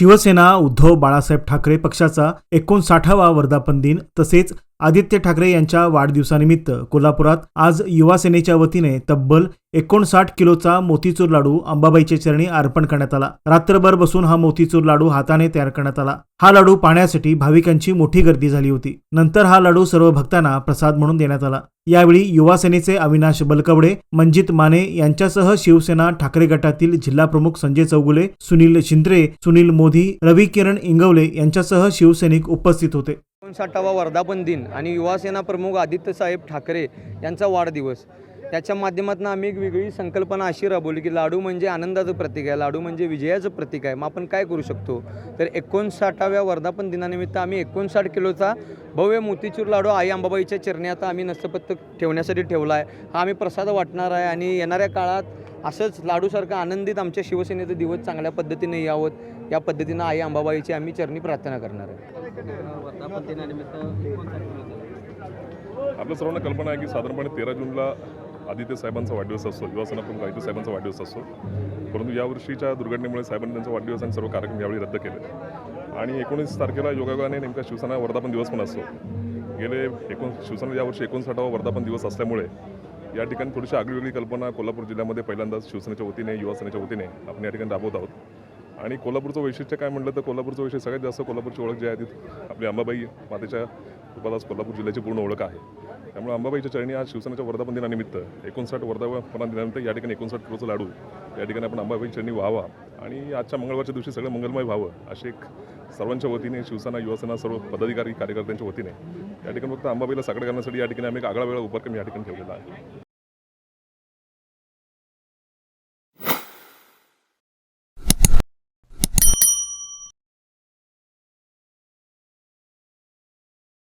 शिवसेना उद्धव बाळासाहेब ठाकरे पक्षाचा एकोणसाठावा वर्धापन दिन तसेच आदित्य ठाकरे यांच्या वाढदिवसानिमित्त कोल्हापुरात आज युवा सेनेच्या वतीने तब्बल एकोणसाठ किलोचा मोतीचूर लाडू अंबाबाईच्या चरणी अर्पण करण्यात आला. रात्रभर बसून हा मोतीचूर लाडू हाताने तयार करण्यात आला. हा लाडू पाहण्यासाठी भाविकांची मोठी गर्दी झाली होती. नंतर हा लाडू सर्व भक्तांना प्रसाद म्हणून देण्यात आला. यावेळी युवा सेनेचे अविनाश बलकवडे मंजित माने यांच्यासह शिवसेना ठाकरे गटातील जिल्हा प्रमुख संजय चौगुले सुनील शिंद्रे सुनील मोदी रवी किरण इंगवले यांच्यासह शिवसैनिक उपस्थित होते. एकोणसाठावा वर्धापन दिन आणि युवासेना प्रमुख आदित्यसाहेब ठाकरे यांचा वाढदिवस. त्याच्या माध्यमातून आम्ही एक वेगळी संकल्पना अशी राबवली की लाडू म्हणजे आनंदाचं प्रतीक आहे लाडू म्हणजे विजयाचं प्रतीक आहे. मग आपण काय करू शकतो? तर एकोणसाठाव्या वर्धापन दिनानिमित्त आम्ही एकोणसाठ किलोचा भव्य मोतीचूर लाडू आई अंबाबाईच्या चरणी आता आम्ही नस्तपत्त ठेवण्यासाठी ठेवला आहे. हा आम्ही प्रसाद वाटणार आहे आणि येणाऱ्या काळात असंच लाडूसारखं आनंदित आमच्या शिवसेनेचं दिवस चांगल्या पद्धतीने यावं. या पद्धतीनं आई अंबाबाईची आम्ही चरणी प्रार्थना करणार आहे. आपल्या सर्वांना कल्पना आहे की साधारणपणे तेरा जूनला आदित्य साहेबांचा वाढदिवस असतो. युवासेना प्रमुख आदित्य साहेबांचा वाढदिवस असतो. परंतु यावर्षीच्या दुर्घटनेमुळे साहेबांनी त्यांचा वाढदिवस आणि सर्व कार्यक्रम यावेळी रद्द केले. आणि एकोणीस तारखेला योगायोगाने नेमका शिवसेना वर्धापन दिवस पण असतो. गेले एकोण शिवसेना यावर्षी एकोणसाठावा वर्धापन दिवस असल्यामुळे या ठिकाणी थोडीशी आगळीवेगळी कल्पना कोल्हापूर जिल्ह्यामध्ये पहिल्यांदाच शिवसेनेच्या वतीने युवासेनेच्या वतीने आपण या ठिकाणी राबवत आहोत. आणि कोल्हापूरचं वैशिष्ट्य काय म्हटलं तर कोल्हापूरचं वैशिष्ट्य सगळ्यात जास्त कोल्हापूरची ओळख जी आहे ती आपली अंबाबाई मातेच्या रूपालाच कोल्हापूर जिल्ह्याची पूर्ण ओळख आहे. त्यामुळे अंबाबाईच्या चरणी आज शिवसेनेच्या वर्धापन दिनानिमित्त एकोणसाठ वर्धापन दिनानिमित्त या ठिकाणी एकोणसाठ किलोचं लाडू या ठिकाणी आपण अंबाबाई चरणी व्हावा. आणि आजच्या मंगळवारच्या दिवशी सगळं मंगलमय व्हावं अशी एक सर्वांच्या वतीने शिवसेना युवासेना सर्व पदाधिकारी कार्यकर्त्यांच्या वतीने. या ठिकाणी फक्त अंबाबाईला साकडं करण्यासाठी या ठिकाणी आम्ही एक आगळा वेगळा उपक्रम या ठिकाणी ठेवलेला आहे.